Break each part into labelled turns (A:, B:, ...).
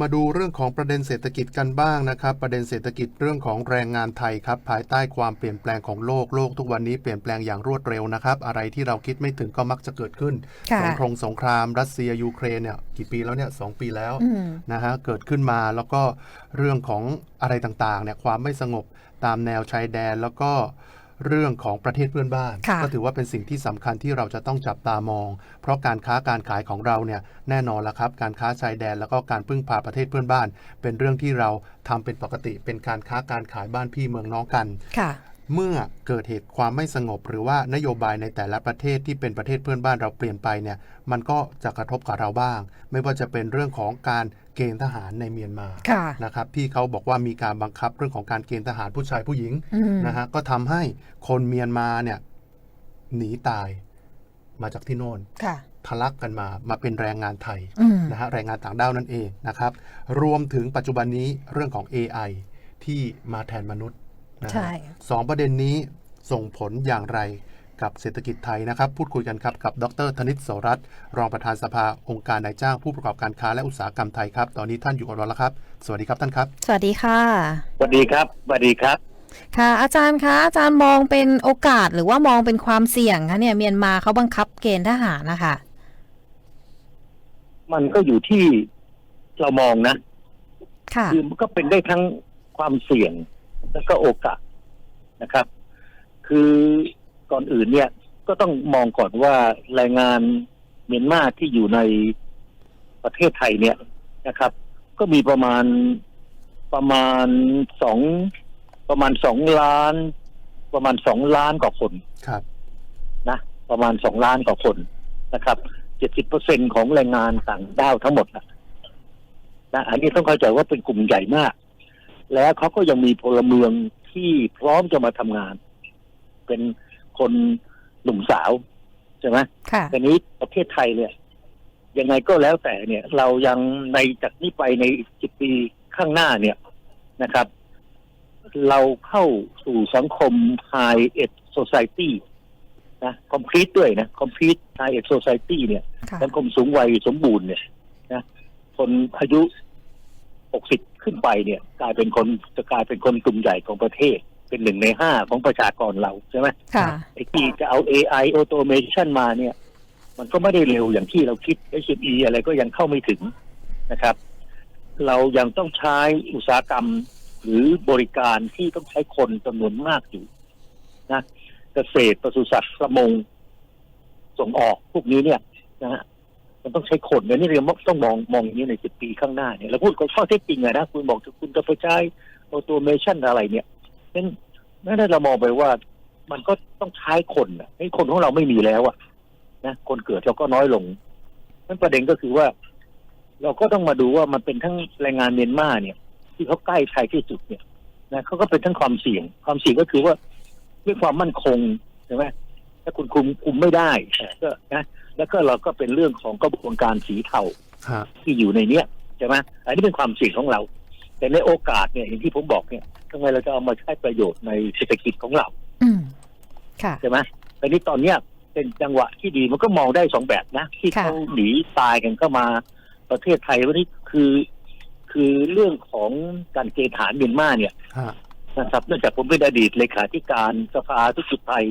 A: มาดูเรื่องของประเด็นเศรษฐกิจกันบ้างนะครับ ประเด็นเศรษฐกิจเรื่องของแรงงานไทยครับ ภายใต้ความเปลี่ยนแปลงของโลกโลกทุกวันนี้เปลี่ยนแปลงอย่างรวดเร็วนะครับ อะไรที่เราคิดไม่ถึงก็มักจะเกิดขึ้น
B: ค่ะ
A: สงครามสงคราม รัสเซียยูเครนเนี่ยกี่ปีแล้วเนี่ยสองปีแล้ว
B: อืม
A: นะฮะเกิดขึ้นมาแล้วก็เรื่องของอะไรต่างๆเนี่ยความไม่สงบตามแนวชายแดนแล้วก็ เรื่องของประเทศเพื่อนบ้าน
B: ค่ะ
A: ก็ถือว่าเป็นสิ่งที่สำคัญที่เราจะต้องจับตามอง เพราะการค้าการขายของเราเนี่ยแน่นอนละครับ การค้าชายแดนแล้วก็การพึ่งพาประเทศเพื่อนบ้าน เป็นเรื่องที่เราทำเป็นปกติ เป็นการค้าการขายบ้านพี่เมืองน้องกัน
B: ค่ะ
A: เมื่อเกิดเหตุความไม่สงบ หรือว่านโยบายในแต่ละประเทศที่เป็นประเทศเพื่อนบ้านเราเปลี่ยนไปเนี่ยมันก็จะกระทบกับเราบ้าง ไม่ว่าจะเป็นเรื่องของการ เกณฑ์ทหารในเมียนมา
B: ค่ะ
A: นะครับที่เขาบอกว่ามีการบังคับเรื่องของการเกณฑ์ทหารผู้ชายผู้หญิง
B: อืม
A: นะฮะก็ทำให้คนเมียนมาเนี่ยหนีตายมาจากที่โน่น
B: ค่ะ
A: ทะลักกันมามาเป็นแรงงานไทย
B: อืม
A: นะฮะแรงงานต่างด้าวนั่นเองนะครับ รวมถึงปัจจุบันนี้เรื่องของ AI ที่มาแทนมนุษย์นะฮะ
B: ใช่
A: สองประเด็นนี้ส่งผลอย่างไร กับเศรษฐกิจไทยนะครับ พูดคุยกันครับกับดรธนิตโสรัตน์รองประธานสภาองค์การนายจ้างผู้ประกอบการค้าและอุตสาหกรรมไทยครับ ตอนนี้ท่านอยู่กับเราแล้วครับ สวัสดีครับท่านครับ
B: สวัสดีค่ะ
C: สวัสดีครับ สวัสดีครับ
B: ค่ะ อาจารย์คะอาจารย์มองเป็นโอกาสหรือว่ามองเป็นความเสี่ยงคะเนี่ยเมียนมาเขาบังคับเกณฑ์ทหารนะคะ
C: มันก็อยู่ที่เรามองนะ
B: ค่ะ
C: คือมันก็เป็นได้ทั้งความเสี่ยง แล้วก็โอกาสนะครับ คือ ก่อนอื่นเนี่ย ก็ต้องมองก่อนว่าแรงงานเมียนมาที่อยู่ในประเทศไทยเนี่ยนะครับ ก็มีประมาณประมาณสองประมาณสองล้าน ประมาณสองล้านกว่าคน
A: ครับ
C: นะประมาณสองล้านกว่าคนนะครับเจ็ดสิบเปอร์เซ็นของแรงงานต่างด้าวทั้งหมดนะนะอันนี้ต้องเข้าใจว่าเป็นกลุ่มใหญ่มาก แล้วเขาก็ยังมีพลเมืองที่พร้อมจะมาทำงาน เป็น คนหนุ่มสาวใช่ไหม
B: ค่ะ
C: แต่นี้ประเทศไทยเนี่ย ยังไงก็แล้วแต่เนี่ย เรายังในจากนี้ไปในสิบปีข้างหน้าเนี่ยนะครับ เราเข้าสู่สังคม High Ed Society นะ complete ด้วยนะ complete High Ed Society เนี่ย
B: ค่ะ
C: สังคมสูงวัยสมบูรณ์เนี่ยนะคนอายุ60ขึ้นไปเนี่ย กลายเป็นคนจะกลายเป็นคนกลุ่มใหญ่ของประเทศ เป็นหนึ่งในห้าของประชากรเราใช่ไหม
B: ค่ะ
C: ไอ้ที่จะเอา AI automation มาเนี่ย มันก็ไม่ได้เร็วอย่างที่เราคิด SME อะไรก็ยังเข้าไม่ถึงนะครับ เรายังต้องใช้อุตสาหกรรมหรือบริการที่ต้องใช้คนจำนวนมากอยู่นะเกษตรปศุสัตว์ประมงส่งออกพวกนี้เนี่ยนะฮะมันต้องใช้คนเนี่ยนี่เราต้องมองมองอย่างนี้ในสิบปีข้างหน้าเนี่ยเราพูดข้อเท็จจริงอะนะคุณบอกคุณจะไปใช้ automation อะไรเนี่ย นั่นนั่นเรามองไปว่า มันก็ต้องใช้คนนะไอ้คนของเราไม่มีแล้วอะนะคนเกิดเราก็น้อยลงนั่นประเด็นก็คือว่า เราก็ต้องมาดูว่ามันเป็นทั้งแรงงานเมียนมาเนี่ย ที่เขาใกล้ไทยที่สุดเนี่ยนะเขาก็เป็นทั้งความเสี่ยง ความเสี่ยงก็คือว่าด้วยความมั่นคงใช่ไหมถ้าคุณคุมคุมไม่ได้ก็นะแล้วก็เราก็เป็นเรื่องของกระบวนการสีเทา
A: ฮะ
C: ที่อยู่ในเนี้ยใช่ไหมอันนี้เป็นความเสี่ยงของเรา แต่ในโอกาสเนี่ยอย่างที่ผมบอกเนี่ยทำไมเราจะเอามาใช้ประโยชน์ในเศรษฐกิจของเรา
B: อืมค่ะ
C: ใช่ไหมแต่นี้ตอนเนี้ยเป็นจังหวะที่ดีมันก็มองได้สองแบบนะ ที่
B: ค่ะ
C: เขาหนีตายกันเข้ามาประเทศไทยวันนี้คือ คือเรื่องของการเกณฑ์ทหารเมียนมาเนี่ย
A: ฮะ
C: นะครับเนื่องจากผมเป็นอดีตเลขาธิการสภาทุกสุดไทย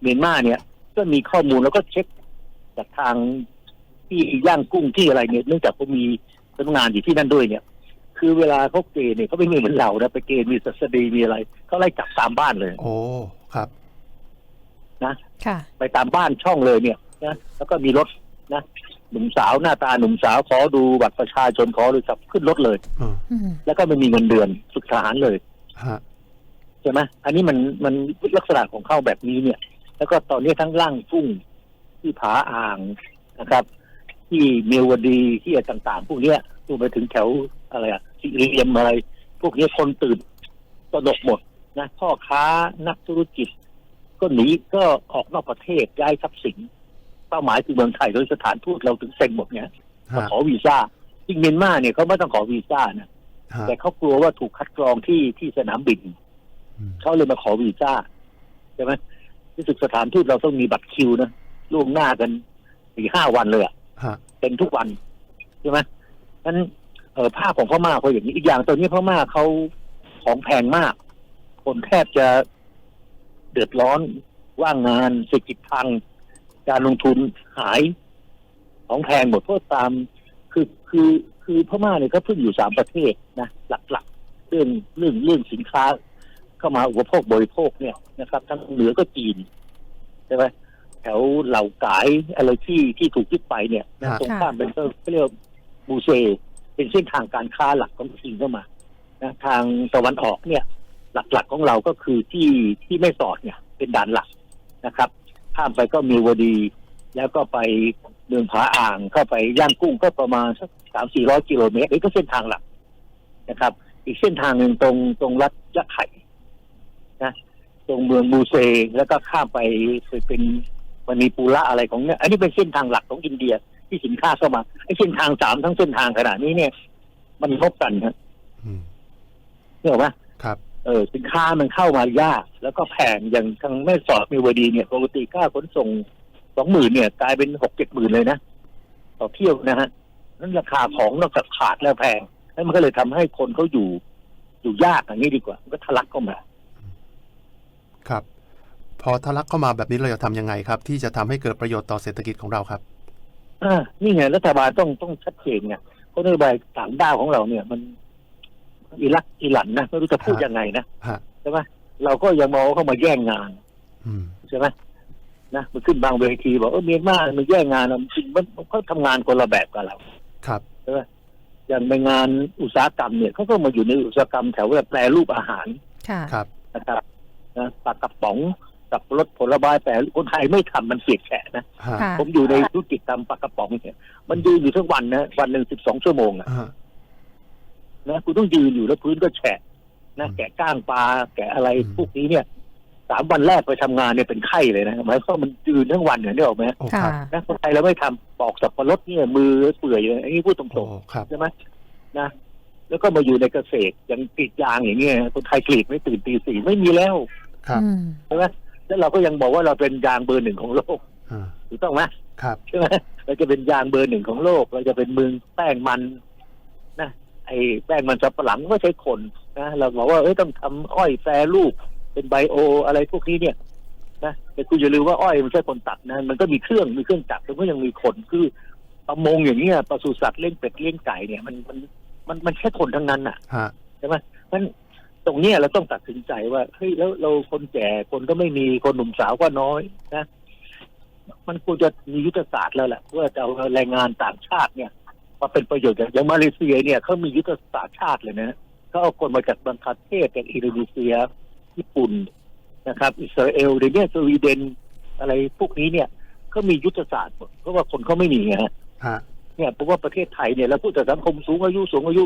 C: เมียนมาเนี่ย ก็มีข้อมูลแล้วก็เช็คจากทางที่ย่างกุ้งที่อะไรเนี่ยเนื่องจากผมมีทำงานอยู่ที่นั่นด้วยเนี่ย คือเวลาเขาเกณฑ์เนี่ยเขาไม่เหมือนเรานะไปเกณฑ์มีศัสดีมีอะไรเขาไล่จับตามบ้านเลย
A: โอ้ครับ
B: ค่ะ
C: ไปตามบ้านช่องเลยเนี่ยนะแล้วก็มีรถนะหนุ่มสาวหน้าตาหนุ่มสาวขอดูบัตรประชาชนขอดูจับขึ้นรถเลย
A: อืม
B: อืม
C: แล้วก็ไม่มีเงินเดือนฝึกทหารเลย
A: ฮะ
C: ใช่ไหมอันนี้มันมันลักษณะของเข้าแบบนี้เนี่ย แล้วก็ตอนนี้ทั้งล่างกุ้งที่ผาอ่างนะครับ ที่เมวดีที่อะไรต่างๆ พวกเนี้ย รวมไปถึงแถวอะไรอะสิริเลียมอะไร พวกเนี้ยคนตื่นตระหนกหมดนะพ่อค้านักธุรกิจ ก็หนีก็ออกนอกประเทศย้ายทรัพย์สินเป้าหมายคือเมืองไทยโดยสถานทูตเราถึงเซ็นหมดเนี่ย
A: ฮะ
C: ขอวีซ่าจริงเมียนมาเนี่ยเขาไม่ต้องขอวีซ่านะ
A: ฮะ
C: แต่เขากลัวว่าถูกคัดกรองที่ที่สนามบิน
A: อืม
C: เขาเลยมาขอวีซ่าใช่ไหมรู้สึกสถานทูตเราต้องมีบัตรคิวนะล่วงหน้ากันสี่ห้าวันเลยอะ
A: ฮะ
C: เต็มทุกวันใช่ไหม นั้นออภาพของพม่าเขาอย่างนี้อีกอย่างตอนนี้พม่าเขาของแพงมาก คนแทบจะเดือดร้อนว่างงานเศรษฐกิจพัง การลงทุนหายของแพงหมดเพราะตามคือคือคือพม่าเนี่ยก็พึ่งอยู่สามประเทศนะหลักๆ เรื่องเรื่องเรื่องสินค้า เข้ามาอุปโภคบริโภคเนี่ยนะครับทั้งเหนือก็จีนใช่ไหมแถวเหล่ากายอะไรที่ที่ถูกยึดไปเนี่ยนะ
A: ครับ
C: ตรงข้ามเป็นก็เรียกว่า บูเซเป็นเส้นทางการค้าหลักของจีนเข้ามานะทางตะวันออกเนี่ย หลักๆของเราก็คือที่ที่แม่สอดเนี่ย เป็นด่านหลักนะครับข้ามไปก็มีวดี แล้วก็ไปเมืองผาอ่างเข้าไปย่างกุ้งก็ประมาณสักสามสี่ร้อยกิโลเมตรนี่ก็เส้นทางหลักนะครับ อีกเส้นทางหนึ่งตรงตรงรัฐยะไข่นะตรงเมืองมูเซแล้วก็ข้ามไปไปเป็นมณีปูระอะไรของเนี่ยอันนี้เป็นเส้นทางหลักของอินเดีย ที่สินค้าเข้ามาไอ้เส้นทางสามทั้งเส้นทางขนาดนี้เนี่ย มันพบกันครับ
A: อืม
C: เห็นไหม
A: ครับ
C: เออสินค้ามันเข้ามายาก แล้วก็แพงอย่างทางแม่สอดมีวดีเนี่ยปกติค่าขนส่งสองหมื่นเนี่ย กลายเป็นหกเจ็ดหมื่นเลยนะต่อเที่ยวนะฮะนั้นราคาของนอกจากขาดแล้วแพงแล้วมันก็เลยทำให้คนเขาอยู่ อยู่ยากอย่างนี้ดีกว่า มันก็ทะลักเข้ามา
A: ครับ พอทะลักเข้ามาแบบนี้เราจะทำยังไงครับ ที่จะทำให้เกิดประโยชน์ต่อเศรษฐกิจของเราครับ
C: อ่านี่ไงรัฐบาลต้องต้องชัดเจนไงเพราะนโยบายต่างด้าวของเราเนี่ย มันอิรักอิหลันนะไม่รู้จะพูด
A: ฮะ
C: ยังไงนะ
A: ฮะ
C: ใช่ไหมเราก็ยังมองว่าเขามาแย่งงาน
A: อืม
C: ใช่ไหมนะมันขึ้นบางเวทีบอกเออเมียนมามันแย่งงานเราจริงมันมันเขาทำงานคนละแบบกับเรา
A: ครับ
C: อย่างในงานอุตสาหกรรมเนี่ยเขาก็มาอยู่ในอุตสาหกรรมแถวแบบแปรรูปอาหาร
B: ค่ะ
A: ครับ
C: นะครับนะปลากระป๋อง กับรถผลไม้แปรรูปคนไทยไม่ทำมันเสียแฉะนะ
A: ฮะ
B: ค่ะ
C: ผมอยู่ในธุรกิจทำปลากระป๋องเนี่ย มันยืนอยู่ทั้งวันนะวันหนึ่งสิบสองชั่วโมงอะ
A: ฮะ
C: นะคุณต้องยืนอยู่แล้วพื้นก็แฉะนะแกะก้างปลาแกะอะไรพวกนี้เนี่ยสามวันแรกไปทำงานเนี่ยเป็นไข้เลยนะหมายความว่ามันยืนทั้งวันเนี่ยนึกออกไหม
A: โอ้
B: ค่ะ
A: ครับ
C: นะคนไทยเราไม่ทำปอกสับปะรดเนี่ยมือเปื่อยเลยอันนี้พูดต
A: โอ้
C: รง
A: ครับ
C: ๆใช่ไหมนะแล้วก็มาอยู่ในเกษตรอย่างกรีดยางอย่างเงี้ยคนไทยกรีดไม่ตื่นตีสี่ไม่มีแล้ว
A: ครับ
B: อืม
C: ใช่ไหม แล้วเราก็ยังบอกว่าเราเป็นยางเบอร์หนึ่งของโลก
A: อ่า
C: ถูกต้องไหม
A: ครับ
C: ใช่ไหมเราจะเป็นยางเบอร์หนึ่งของโลก เราจะเป็นเมืองแป้งมันนะไอ้แป้งมันสับปะหลังก็ใช้คนนะเราบอกว่าเอ้ยต้องทำอ้อยแปรรูปเป็นไบโอ อะไรพวกนี้เนี่ยนะแต่คุณอย่าลืมว่าอ้อยมันใช้คนตัดนะมันก็มีเครื่องมีเครื่องจักรแล้วก็ยังมีคนคือประมงอย่างเงี้ยปศุสัตว์เลี้ยงเป็ดเลี้ยงไก่เนี่ย มันมันมันมันใช้คนทั้งนั้นอะ
A: ฮะ
C: ใช่ไหมมัน ตรงเนี้ยเราต้องตัดสินใจว่าเฮ้ยแล้วเราคนแก่คนก็ไม่มีคนหนุ่มสาวก็น้อยนะ มันควรจะมียุทธศาสตร์แล้วแหละว่าจะเอาแรงงานต่างชาติเนี่ยมาเป็นประโยชน์อย่างอย่างมาเลเซียเนี่ยเขามียุทธศาสตร์ชาติเลยนะเขาเอาคนมาจากบางประเทศจากอินโดนีเซีย ญี่ปุ่นนะครับ อิสราเอลเดี๋ยวนี้สวีเดนอะไรพวกนี้เนี่ยเขามียุทธศาสตร์หมดเพราะว่าคนเขาไม่มีไงฮะ
A: ฮะ
C: เนี่ยเพราะว่าประเทศไทยเนี่ยเราพูดแต่สังคมสูงอายุสูงอายุ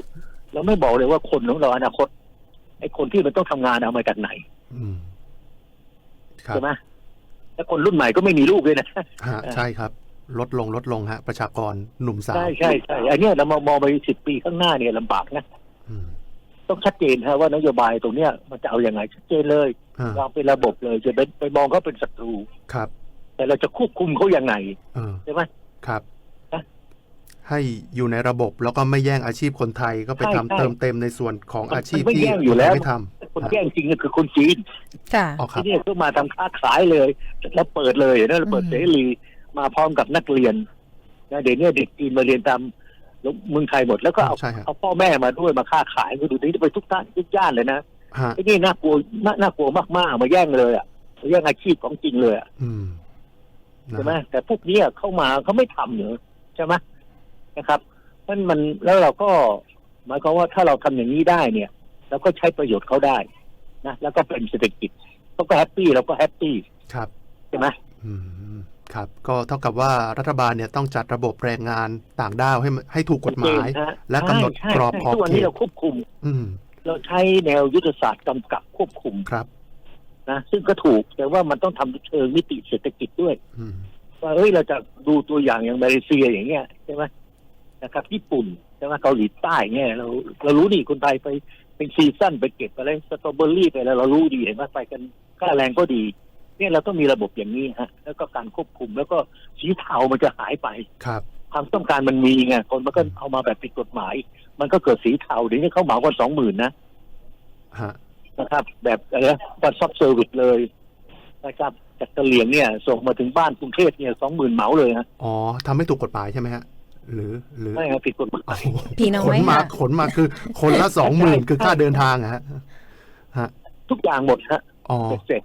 C: เราไม่บอกเลยว่าคนของเราอนาคต ไอ้คนที่มันต้องทำงานเอามาจากไหน
A: อืมครับ
C: ใช่ไหมแล้วคนรุ่นใหม่ก็ไม่มีลูกเลยนะ
A: ฮะใช่ครับ ลดลงลดลงฮะ ประชากรหนุ่มสาว
C: ใช่ใช่ใช่อันเนี้ยเรามามองไปสิบปีข้างหน้าเนี่ยลำบากนะ
A: อืม
C: ต้องชัดเจนฮะว่านโยบายตรงเนี้ยมันจะเอาอย่างไงชัดเจนเลย
A: อ่าวา
C: งเป็นระบบเลยจะไปไปมองเขาเป็นศัตรู
A: ครับ
C: แต่เราจะควบคุมเขายังไง
A: เออ
C: ใช่ไหม
A: ครับ
C: นะ
A: ให้อยู่ในระบบแล้วก็ไม่แย่งอาชีพคนไทยก็ไป
C: ใช่
A: ทำ
C: ใช่
A: เติมเต็มในส่วนของ
C: มัน
A: อาชีพ
C: มันไม่
A: ที่
C: แย่งอยู่แล้ว
A: ไม่ท
C: คนแย่งจริงก็คือคนจีน
B: ค่ะำ
A: อ๋อครั
C: ที่
A: บ
C: นี่ก็มาทำค้าขายเลย แล้วเปิดเลยนะเปิด
B: อืม
C: เสรีมาพร้อมกับนักเรียนนะเดี๋ยวนี้เด็กจีนมาเรียนตามเมืองไทยหมดแล้วก็เอา
A: ใช่ครับ
C: เอาพ่อแม่มาด้วยมาค้าขายก็ดูนี่ไปทุกท่านทุกย่านเลยนะ
A: ฮะ
C: ไอ้นี่น่ากลัวน่าน่ากลัวมากๆมาแย่งเลยอะมาแย่งอาชีพของจริงเลยอะ
A: อืมนะ
C: ใช่ไหมแต่พวกเนี้ยเข้ามาเขาไม่ทำเหรอใช่ไหม นะครับนั่นมันแล้วเราก็หมายความว่าถ้าเราทำอย่างนี้ได้เนี่ยเราก็ใช้ประโยชน์เขาได้นะแล้วก็เป็นเศรษฐกิจเขาก็แฮปปี้เราก็แฮปปี้
A: ครับ
C: ใช่ไหม
A: อืมครับ ก็เท่ากับว่ารัฐบาลเนี่ยต้องจัดระบบแรงงานต่างด้าวให้มันให้ถูกกฎหมาย
C: ชัดเจนนะ
A: และกำหนด
C: ใช่
A: กรอบ
C: ใช่
A: ขอบ
C: ทุกวัน
A: เข
C: นี้
A: ต
C: เราควบคุม
A: อืม
C: เราใช้แนวยุทธศาสตร์กำกับควบคุม
A: ครับ
C: นะซึ่งก็ถูกแต่ว่ามันต้องทำเชิงมิติเศรษฐกิจด้วย
A: อืม
C: ว่าเอ้ยเราจะดูตัวอย่างอย่างมาเลเซียอย่างเงี้ยใช่ไหม นะครับญี่ปุ่นใช่ไหมเกาหลีใต้เงี้ยเราเรารู้นี่คนไทยไปเป็นซีซั่นไปเก็บอะไรสตรอเบอรี่ไปแล้วเรารู้ดีเห็นไหมไปกันค่าแรงก็ดี เนี่ยเราต้องมีระบบอย่างนี้ฮะแล้วก็การควบคุมแล้วก็สีเทามันจะหายไป
A: ครับ
C: ความต้องการมันมีไงคนมันก็เอามาแบบผิดกฎหมาย มันก็เกิดสีเทาเดี๋ยวนี้เขาเหมากันสองหมื่นนะ
A: ฮะ
C: นะครับ แบบอะไรวันซับเซอร์วิสเลยนะครับจากกะเหลี่ยงเนี่ย ส่งมาถึงบ้านกรุงเทพเนี่ยสองหมื่นเหมาเลยฮะ
A: อ๋อทำไม่ถูกกฎหมายใช่ไหมฮะ หรือหรือ
C: ไม่ครับผิดกฎหมาย
A: โอ้โห
B: พี่น้อ
A: ขน
B: ย
A: มา
B: ค่ะ
A: ขนมาคือ คนละสองหมื่นคือค่าเดินทางอะฮะฮะ
C: ทุกอย่างหมดฮะ
A: อ๋อ
C: เสร็จ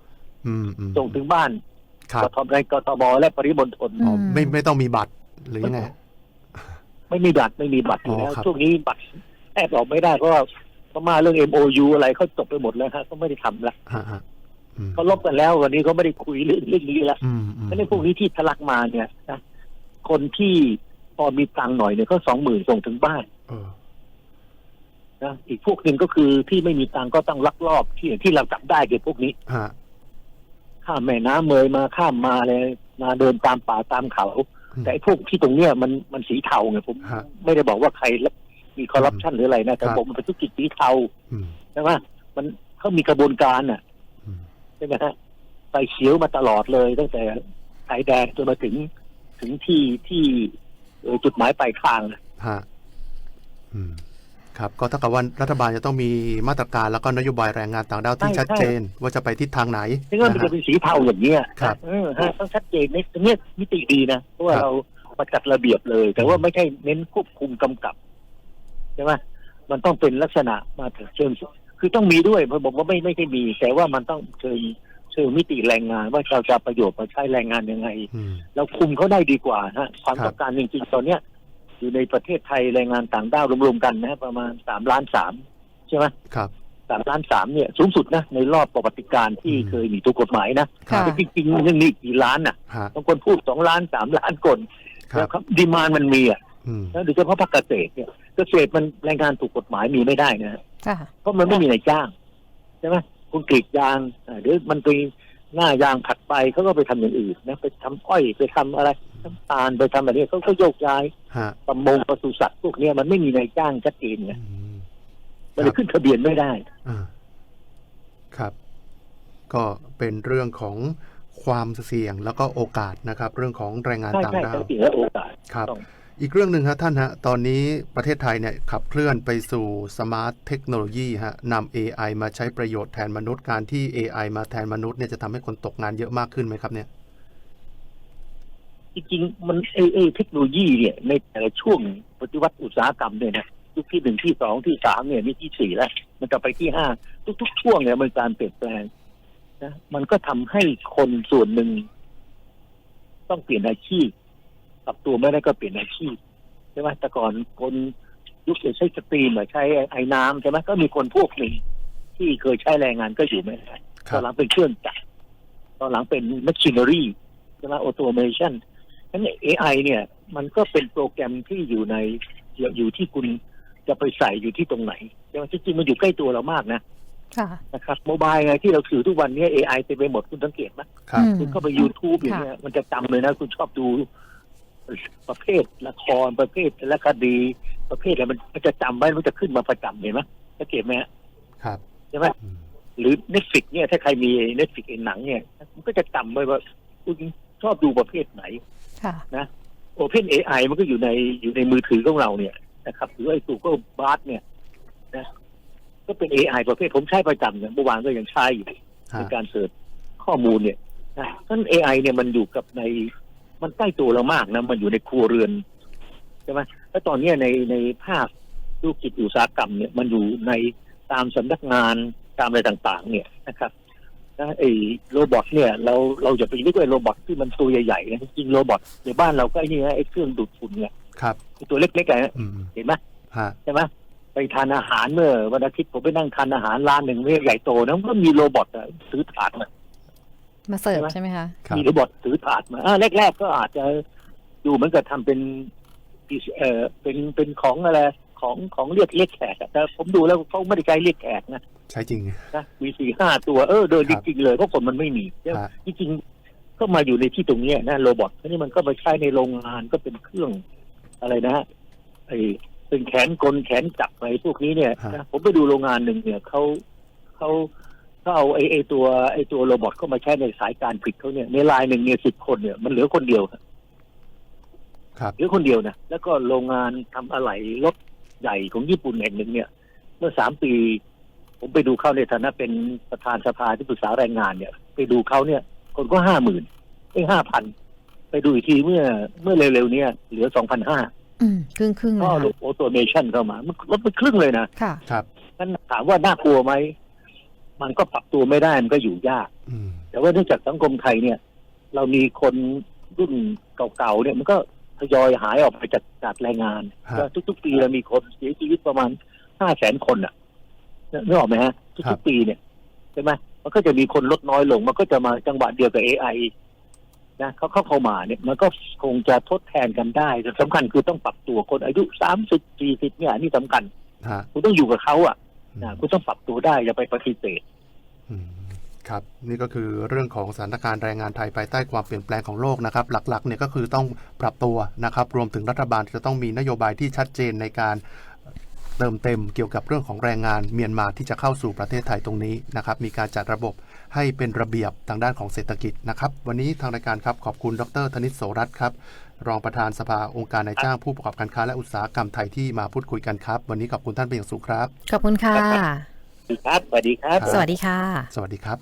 A: อืมอืม
C: ส่งถึงบ้าน
A: ครับ
C: กทมในกทบและปริมณฑล
A: อ๋อ
B: อืม
A: ไม่ไม่ต้องมีบัตรหรือยังไง
C: ไม่มีบัตรไม่มีบัตรอยู่แล้ว
A: อ๋อครับ
C: ช่วงนี้บัตรแทบออกไม่ได้เพราะว่าพม่าเรื่อง MOU อะไรเขาจบไปหมดแล้วฮะก็ไม่ได้ทำละ
A: ฮะฮะอืม
C: เขาลบกันแล้ววันนี้เขาไม่ได้คุยเรื่องเรื่องนี้ละ
A: อืมอืม
C: แล้วในพวกนี้ที่ทะลักมาเนี่ยนะคนที่ พอมีตังค์หน่อยเนี่ยก็สองหมื่นส่งถึงบ้าน
A: เออ
C: นะอีกพวกหนึ่งก็คือที่ไม่มีตังค์ก็ต้องลักลอบที่ที่เราจับได้คือพวกนี้
A: ฮะ
C: ข้ามแม่น้ำเมยมาข้ามมาเลยมาเดินตามป่าตามเขา
A: อืม
C: แต่ไอ้พวกที่ตรงเนี้ยมันมันสีเทาไงผม
A: ฮะ
C: ไม่ได้บอกว่าใครมีคอร์รัปชันหรืออะไรนะแต่
A: ครับ
C: ผมมันเป็นธุรกิจสีเทา
A: อืม
C: ใช่ไหมมันเขามีกระบวนการน่ะ
A: อืม
C: ใช่ไหมฮะไฟเขียวมาตลอดเลยตั้งแต่ชายแดนจนมาถึงถึงที่ที่เอ่อ จุดหมายปลายทางน่ะ
A: ฮะอืมครับ ก็เท่ากับว่ารัฐบาลจะต้องมีมาตรการแล้วก็นโยบายแรงงานต่างด้าวที่ชัดเจน ว่าจะไปทิศทางไหน
C: ซึ่งมัน
A: นะ
C: จะ
A: ฮะ
C: เป็นสีเทาอย่างเนี้ย
A: ครับ
C: เออฮะต้องชัดเจนในตรงเนี้ยมิติดีนะเพราะว่า
A: ครับ
C: เรามาจัดระเบียบเลย แต่ว่าไม่ใช่เน้นควบคุมกำกับใช่ไหมมันต้องเป็นลักษณะมาถึงเชิงคือต้องมีด้วยผมบอกว่าไม่ไม่ใช่มี แต่ว่ามันต้องเชิงเชิงมิติแรงงาน ว่าเราจะประโยชน์มาใช้แรงงานยังไง
A: อืม
C: เราคุมเขาได้ดีกว่าฮะความ
A: ครับ
C: ต้องการจริงๆตอนเนี้ยอยู่ในประเทศไทยแรงงานต่างด้าวรวมๆกันนะประมาณสามล้านสามใช่ไหม
A: ครับ
C: สามล้านสามเนี่ยสูงสุดนะในรอบประวัติการที่
A: อืม
C: เคยมีตัวกฎหมายนะ
B: ค่ะ
C: แต่จริงๆเรื่องนี้กี่ล้านน่ะ
A: ฮะ
C: บางคนพูดสองล้านสามล้านคน
A: ครั
C: แล้
A: บ
C: วครับดีมานมันมีอะ
A: อืม
C: แล้วโดยเฉพาะภาคเกษตรเนี่ยเกษตรมันแรงงานถูกกฎหมายมีไม่ได้นะ
B: ค่ะ
C: เพราะมันไม่มีนายจ้างใช่ไหม คุณกรีดยางอ่าเดี๋ยวมันไปหน้ายางผัดไปเขาก็ไปทำอย่างอื่นนะไปทำอ้อยไปทำอะไรน้ำตาลไปทำอะไรนี้เขาก็โยกย้าย
A: ฮะ
C: ประมงปศุสัตว์พวกเนี้ยมันไม่มีนายจ้างชัดเจนไง
A: อืม
C: มันเลยขึ้นทะเบียนไม่ได้
A: อ่าครับ ก็เป็นเรื่องของความเสี่ยงแล้วก็โอกาสนะครับ เรื่องของแรงงาน
C: ใช่
A: ต่าง
C: ใช่
A: ด้า
C: แต่
A: ว
C: จริงแล้วโอกาส
A: ครับ
C: ต้ อี
A: กเรื่องหนึ่งฮะท่านฮะตอนนี้ประเทศไทยเนี่ยขับเคลื่อนไปสู่สมาร์ทเทคโนโลยีฮะนำ AI มาใช้ประโยชน์แทนมนุษย์การที่ AI มาแทนมนุษย์เนี่ยจะทำให้คนตกงานเยอะมากขึ้นไหมครับเนี่ย
C: จริงๆมันเอเอเทคโนโลยีเนี่ยในแต่ละช่วงปฏิวัติอุตสาหกรรมเนี่ยนะยุคที่หนึ่งที่สองที่สามเนี่ยนี่ที่สี่แล้ว มันจะไปที่ห้าทุก ๆ ช่วงเนี่ยมันการเปลี่ยนแปลงนะมันก็ทำให้คนส่วนหนึ่ง ต้องเปลี่ยนอาชีพ ปรับตัวไม่ได้ก็เปลี่ยนอาชีพใช่ไหมแต่ก่อนคนยุคใช้สตรีมหรือใช้ไอ้น้ำใช่ไหมก็มีคนพวกหนึ่งที่เคยใช้แรงงานก็อยู่ไม่ได้
A: ค
C: ต
A: รั
C: อบนหลังเป็นเครื่องจักรตอนหลังเป็น machinery ใช่ไหม automation นั้น AI เนี่ย มันก็เป็นโปรแกรมที่อยู่ในอยู่อยู่ที่คุณจะไปใส่อยู่ที่ตรงไหนใช่ไหมจริงๆมันอยู่ใกล้ตัวเรามากนะ
B: ค่ะ
C: นะครับโมบายไงที่เราถือทุกวันนี้ AI เต็มไปหมดคุณสังเกตไหม
A: ครับ
B: อืม
C: คุณเข้าไป YouTube อย่างเงี้ยมันจะจำเลยนะ คุณชอบดู ประเภทละครประเภทละคดี ประเภทอะไรมันมันจะจำไว้มันจะขึ้นมาประจำเห็นไหมสังเกตไหมฮะ
A: ครับ
C: ใช่ไหม
A: อืม
C: หรือ Netflix เนี่ยถ้าใครมี Netflix เองหนังเนี่ย มันก็จะจำไว้ว่าคุณชอบดูประเภทไหน
B: ค่ะ
C: Open AI มันก็อยู่ในอยู่ในมือถือของเราเนี่ยนะครับหรือไอ้ Google Bard เนี่ยนะก็เป็น AI ประเภทผมใช้ประจำเนี่ยเมื่อวานก็ยังใช้อยู่ใน
A: ฮะ
C: การเสิร์ชข้อมูลเนี่ยนะท่าน AI เนี่ยมันอยู่กับใน มันใกล้ตัวเรามากนะมันอยู่ในครัวเรือนใช่ไหมแล้วตอนเนี้ยในในภาคธุรกิจอุตสาหกรรมเนี่ยมันอยู่ในตามสำนักงานตามอะไรต่าง ๆ เนี่ยนะครับนะไอ้โรบอทเนี่ยเราเราจะไปนึกว่าไอ้โรบอทที่มันตัวใหญ่ๆนะจริงๆโรบอทในบ้านเราก็ไอ้นี่นะไอ้เครื่องดูดฝุ่นเนี่ย
A: ครับ
C: ไอ้ตัวเล็กๆอะ
A: อืม
C: เห็นไหม
A: ฮะ
C: ใช่ไหมไปทานอาหารเมื่อวันอาทิตย์ผมไปนั่งทานอาหารร้านหนึ่งเนี่ยใหญ่โตนะมันก็มีโรบอทอะซื้อถาดมา
B: มาเสิร์ฟ
C: ใช่ไหม
B: ใช่ไหมคะ
A: ครับ
C: มีโรบอทถือถาดมาอ่าแรก ๆ ก็อาจจะดูเหมือนกับทำเป็นเอ่อเป็นเป็นของอะไรของของเรียกเรียกแขกอะแต่ผมดูแล้วเขาไม่ได้ใช้เรียกแขกนะ
A: ใช่จริง
C: นะมีสี่ห้าตัวเออเดิน
A: ค
C: จ
A: รับ
C: ริงๆเลยเพราะคนมันไม่มี
A: ฮะ
C: จริงๆก็มาอยู่ในที่ตรงเนี้ยนะโรบอทนี่มันก็มาใช้ในโรงงานก็เป็นเครื่องอะไรนะฮะไอเป็นแขนกลแขนจับอะไรพวกนี้เนี่ยนะผมไปดูโรงงานหนึ่งเนี่ยเขาเขา เขาเอาไอไอตัวไอตัวโรบอทเข้ามาใช้ในสายการผลิตเขาเนี่ยในรายหนึ่งเนี่ยสิบคนเนี่ยมันเหลือคนเดียว
A: ครับ
C: เหลือคนเดียวนะแล้วก็โรงงานทำอะไหล่รถใหญ่ของญี่ปุ่นแห่งหนึ่งเนี่ย เมื่อสามปี ผมไปดูเขาในฐานะเป็นประธานสภาที่ปรึกษาแรงงานเนี่ย ไปดูเขาเนี่ย คนก็ห้าหมื่นไอ้ห้าพันไปดูอีกทีเมื่อเมื่อเร็วๆเนี่ยเหลือสองพันห้า
B: อืมครึ่งครึ่งๆ
C: ก็
B: เลย
C: ล
B: ค่ะ
C: งโอโตเมชันเข้ามา มันลดไปครึ่งเลยนะ
B: ค่ะ
A: ครับ
C: นั่นถามว่าน่ากลัวไหม มันก็ปรับตัวไม่ได้มันก็อยู่ยาก
A: อืม
C: แต่ว่าเนื่องจากสังคมไทยเนี่ย เรามีคนรุ่นเก่าๆเนี่ย มันก็ทยอยหายออกไปจากจากแรงงาน
A: ฮะ
C: แล้วทุก ๆ ปีเรามีคนเสียชีวิตประมาณห้าแสนคนอะนึกออกไหมฮะ ทุกๆปีเนี่ยใช่ไหมมันก็จะมีคนลดน้อยลง มันก็จะมาจังหวะเดียวกับ AI นะเขาเข้าเข้ามาเนี่ย มันก็คงจะทดแทนกันได้แต่สำคัญคือต้องปรับตัวคนอายุสามสิบสี่สิบเนี่ยอันนี่สำคัญ
A: ฮะ
C: คุณต้องอยู่กับเขาอะ
A: อืม
C: นะคุณต้องปรับตัวได้อย่าไปปฏิเสธ
A: อืมครับนี่ก็คือเรื่องของสถานการณ์แรงงานไทยภายใต้ความเปลี่ยนแปลงของโลกนะครับ หลักๆเนี่ยก็คือต้องปรับตัวนะครับ รวมถึงรัฐบาลจะต้องมีนโยบายที่ชัดเจนในการเติมเต็มเกี่ยวกับเรื่องของแรงงานเมียนมาที่จะเข้าสู่ประเทศไทยตรงนี้นะครับ มีการจัดระบบ ให้เป็นระเบียบทางด้านของเศรษฐกิจนะครับ วันนี้ทางรายการครับขอบคุณดรธนิตโสรัตน์ครับรองประธานสภาองค์การนายจ้างผู้ประกอบการค้าและอุตสาหกรรมไทยที่มาพูดคุยกันครับ วันนี้ขอบคุณท่านเป็นอย่างสูงครับ
B: ขอบคุณค่ะ
C: สวัสดีครับสวัสดีครับ
A: ครับ
B: สวัสดีค่ะ
A: สวัสดีครับ